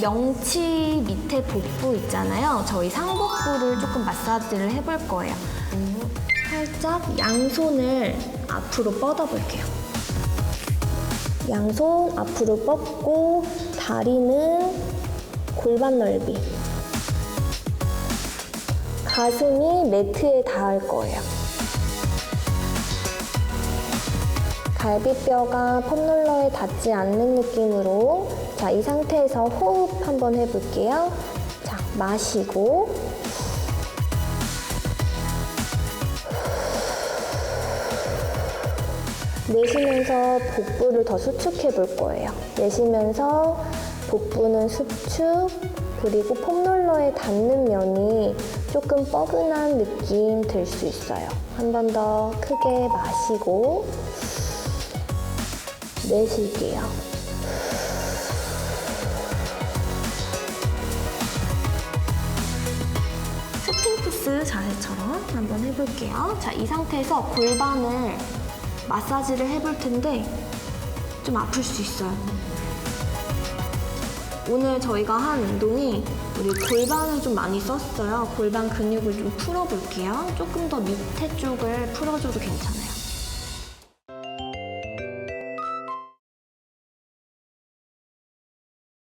명치 밑에 복부 있잖아요. 저희 상복부를 조금 마사지를 해볼 거예요. 살짝 양손을 앞으로 뻗어볼게요. 양손 앞으로 뻗고 다리는 골반 넓이. 가슴이 매트에 닿을 거예요. 갈비뼈가 폼롤러에 닿지 않는 느낌으로 자, 이 상태에서 호흡 한번 해볼게요. 자, 마시고 내쉬면서 복부를 더 수축해 볼 거예요. 내쉬면서 복부는 수축, 그리고 폼롤러에 닿는 면이 조금 뻐근한 느낌 들 수 있어요. 한 번 더 크게 마시고 내쉴게요. 스핑크스 자세처럼 한번 해볼게요. 자, 이 상태에서 골반을 마사지를 해볼 텐데 좀 아플 수 있어요. 오늘 저희가 한 운동이 우리 골반을 좀 많이 썼어요. 골반 근육을 좀 풀어볼게요. 조금 더 밑에 쪽을 풀어줘도 괜찮아요.